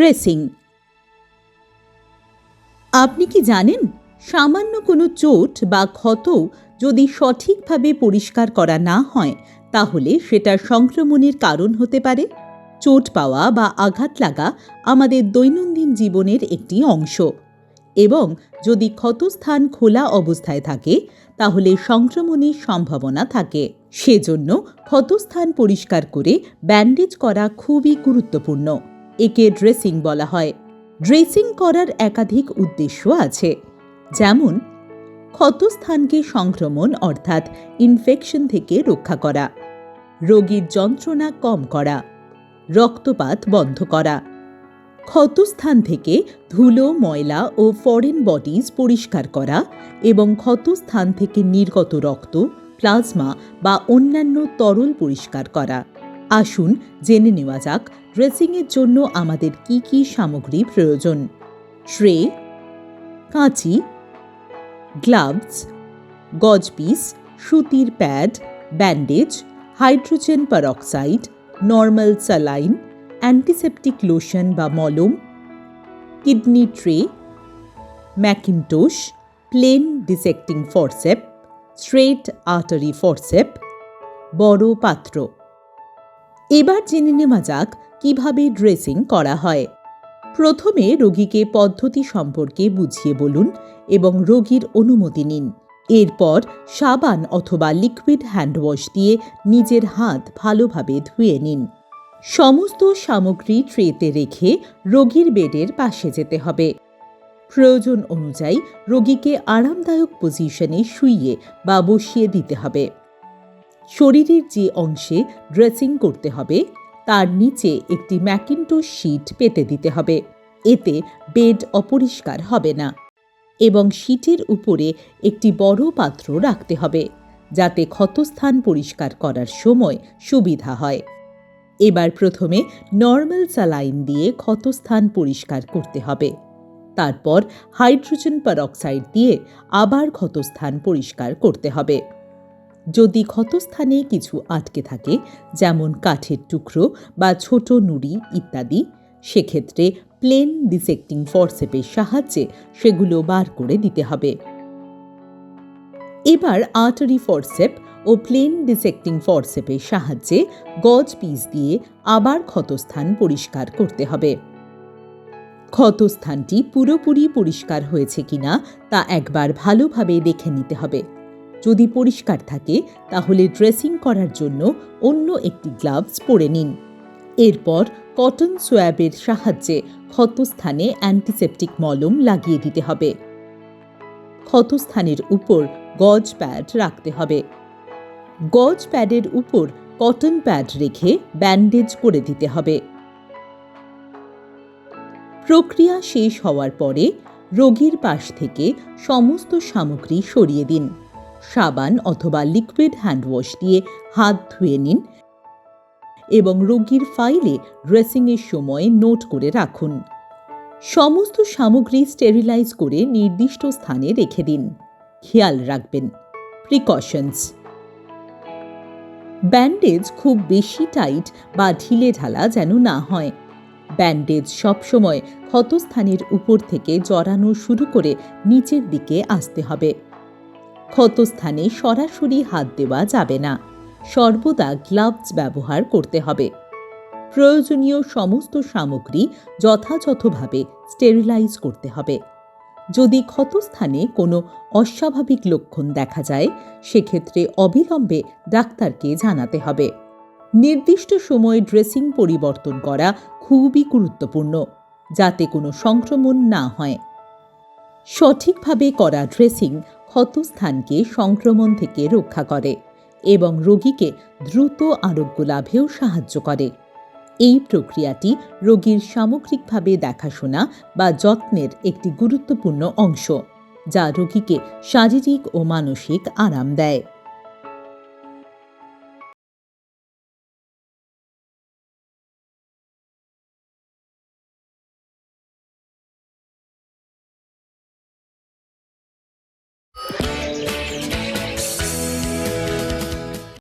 Dressing. আপনি কি জানেন, সামান্য কোনো চোট বা ক্ষত যদি সঠিকভাবে পরিষ্কার করা না হয়, তাহলে সেটা সংক্রমণের কারণ হতে পারে? চোট পাওয়া বা আঘাত লাগা আমাদের দৈনন্দিন জীবনের একটি অংশ। এবং যদি ক্ষতস্থান খোলা অবস্থায় থাকে, তাহলে সংক্রমণের সম্ভাবনা থাকে। সেজন্য ক্ষতস্থান পরিষ্কার করে ব্যান্ডেজ করা খুবই গুরুত্বপূর্ণ। একে ড্রেসিং বলা হয়। ড্রেসিং করার একাধিক উদ্দেশ্য আছে, যেমন ক্ষতস্থানকে সংক্রমণ অর্থাৎ ইনফেকশন থেকে রক্ষা করা, রোগীর যন্ত্রণা কম করা, রক্তপাত বন্ধ করা, ক্ষতস্থান থেকে ধুলো, ময়লা ও ফরেন বডিজ পরিষ্কার করা এবং ক্ষতস্থান থেকে নির্গত রক্ত প্লাজমা বা অন্যান্য তরল পরিষ্কার করা। আসুন জেনে নেওয়া যাক ড্রেসিংয়ের জন্য আমাদের কি কি সামগ্রী প্রয়োজন। ট্রে, কাঁচি, গ্লাভস গজপিস সুতির pad, bandage, hydrogen peroxide normal saline antiseptic lotion বা মলম, kidney tray mackintosh plain dissecting forceps straight artery forceps বড় পাত্র। এবার জেনে নেওয়া যাক কীভাবে ড্রেসিং করা হয়। প্রথমে রোগীকে পদ্ধতি সম্পর্কে বুঝিয়ে বলুন এবং রোগীর অনুমতি নিন। এরপর সাবান অথবা লিকুইড হ্যান্ডওয়াশ দিয়ে নিজের হাত ভালোভাবে ধুয়ে নিন। সমস্ত সামগ্রী ট্রেতে রেখে রোগীর বেডের পাশে যেতে হবে। প্রয়োজন অনুযায়ী রোগীকে আরামদায়ক পজিশনে শুইয়ে বা বসিয়ে দিতে হবে। শরীরের যে অংশে ড্রেসিং করতে হবে, তার নিচে একটি ম্যাকিনটোশ শিট পেতে দিতে হবে। এতে বেড অপরিষ্কার হবে না এবং শিটের উপরে একটি বড় পাত্র রাখতে হবে, যাতে ক্ষতস্থান পরিষ্কার করার সময় সুবিধা হয়। এবার প্রথমে নর্মাল স্যালাইন দিয়ে ক্ষতস্থান পরিষ্কার করতে হবে। তারপর হাইড্রোজেন পারক্সাইড দিয়ে আবার ক্ষতস্থান পরিষ্কার করতে হবে। যদি ক্ষতস্থানে কিছু আটকে থাকে, যেমন কাঠের টুকরো বা ছোট নুড়ি ইত্যাদি, সেক্ষেত্রে প্লেন ডিসেক্টিং ফরসেপের সাহায্যে সেগুলো বার করে দিতে হবে। এবার আর্টারি ফরসেপ ও প্লেন ডিসেক্টিং ফরসেপের সাহায্যে গজ পিস দিয়ে আবার ক্ষতস্থান পরিষ্কার করতে হবে। ক্ষতস্থানটি পুরোপুরি পরিষ্কার হয়েছে কিনা তা একবার ভালোভাবে দেখে নিতে হবে। যদি পরিষ্কার থাকে, তাহলে ড্রেসিং করার জন্য অন্য একটি গ্লাভস পরে নিন। এরপর কটন সোয়াবের সাহায্যে ক্ষতস্থানে অ্যান্টিসেপটিক মলম লাগিয়ে দিতে হবে। ক্ষতস্থানের উপর গজ প্যাড রাখতে হবে। গজ প্যাডের উপর কটন প্যাড রেখে ব্যান্ডেজ করে দিতে হবে। প্রক্রিয়া শেষ হওয়ার পরে রোগীর পাশ থেকে সমস্ত সামগ্রী সরিয়ে দিন। সাবান অথবা লিকুইড হ্যান্ডওয়াশ দিয়ে হাত ধুয়ে নিন এবং রোগীর ফাইলে ড্রেসিংয়ের সময় নোট করে রাখুন। সমস্ত সামগ্রী স্টেরিলাইজ করে নির্দিষ্ট স্থানে রেখে দিন। খেয়াল রাখবেন, প্রিকশনস। ব্যান্ডেজ খুব বেশি টাইট বা ঢিলে ঢালা যেন না হয়। ব্যান্ডেজ সবসময় ক্ষতস্থানের উপর থেকে জড়ানো শুরু করে নিচের দিকে আসতে হবে। ক্ষতস্থানে সরাসরি হাত দেওয়া যাবে না। সর্বদা গ্লাভস ব্যবহার করতে হবে। প্রয়োজনীয় সমস্ত সামগ্রী যথাযথভাবে স্টেরিলাইজ করতে হবে। যদি ক্ষতস্থানে কোনো অস্বাভাবিক লক্ষণ দেখা যায়, সেক্ষেত্রে অবিলম্বে ডাক্তারকে জানাতে হবে। নির্দিষ্ট সময়ে ড্রেসিং পরিবর্তন করা খুবই গুরুত্বপূর্ণ, যাতে কোনো সংক্রমণ না হয়। সঠিকভাবে করা ড্রেসিং ক্ষতস্থানকে সংক্রমণ থেকে রক্ষা করে এবং রোগীকে দ্রুত আরোগ্য লাভেও সাহায্য করে। এই প্রক্রিয়াটি রোগীর সামগ্রিকভাবে দেখাশোনা বা যত্নের একটি গুরুত্বপূর্ণ অংশ, যা রোগীকে শারীরিক ও মানসিক আরাম দেয়।